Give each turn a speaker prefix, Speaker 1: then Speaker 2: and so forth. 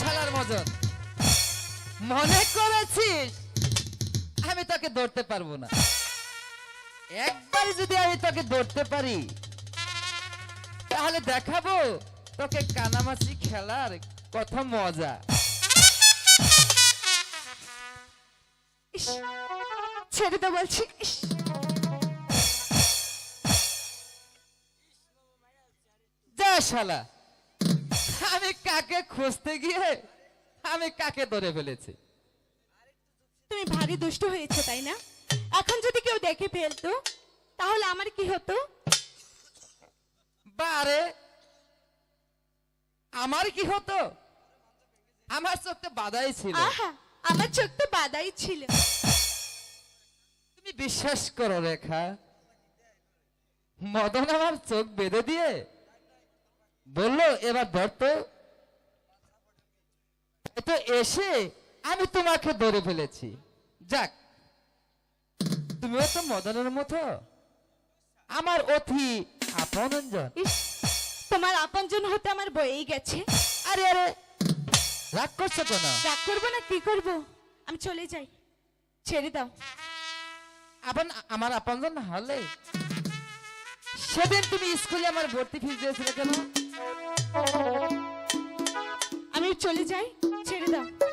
Speaker 1: শালার মজন। মনে করেছিস? আমি তোকে ধরতে পারব না। একবার যদি আমি তোকে ধরতে পারি, তাহলে দেখাবো তোকে কানামাছি খেলার কত মজা।
Speaker 2: ছেড়ে তো বলছি
Speaker 1: যা শালা। আমি কাকে খুঁজতে গিয়ে আমি কাকে ধরে ফেলেছি?
Speaker 2: তুমি ভারী দুষ্ট হয়েছে তাই না? এখন যদি কেউ দেখে ফেলতো তাহলে আমার কি হতো?
Speaker 1: বারে আমার কি হতো? আমার চোখ তো বাধাই ছিল।
Speaker 2: আমার চোখ তো বাদাই ছিল।
Speaker 1: তুমি বিশ্বাস করো রেখা। মদন আমার চোখ বেঁধে দিয়ে বলল এবার ধরতো তো। এসে আমি তোমাকে ধরে ফেলেছি। যাক তুমিও তো মদনের মতো। আমার অতি আপনজন।
Speaker 2: তোমার আপনজন হতে আমার বয়েই গেছে।
Speaker 1: আরে আরে রাগ করছ কেন?
Speaker 2: রাগ করব না কি করব? আমি চলে যাই। ছেড়ে দাও।
Speaker 1: আপন আমার আপনজন হলে? সেদিন তুমি স্কুলে আমার ভর্তি ফিস দিয়েছিলে কেন?
Speaker 2: আমি চলে যাই ছেড়ে দাও।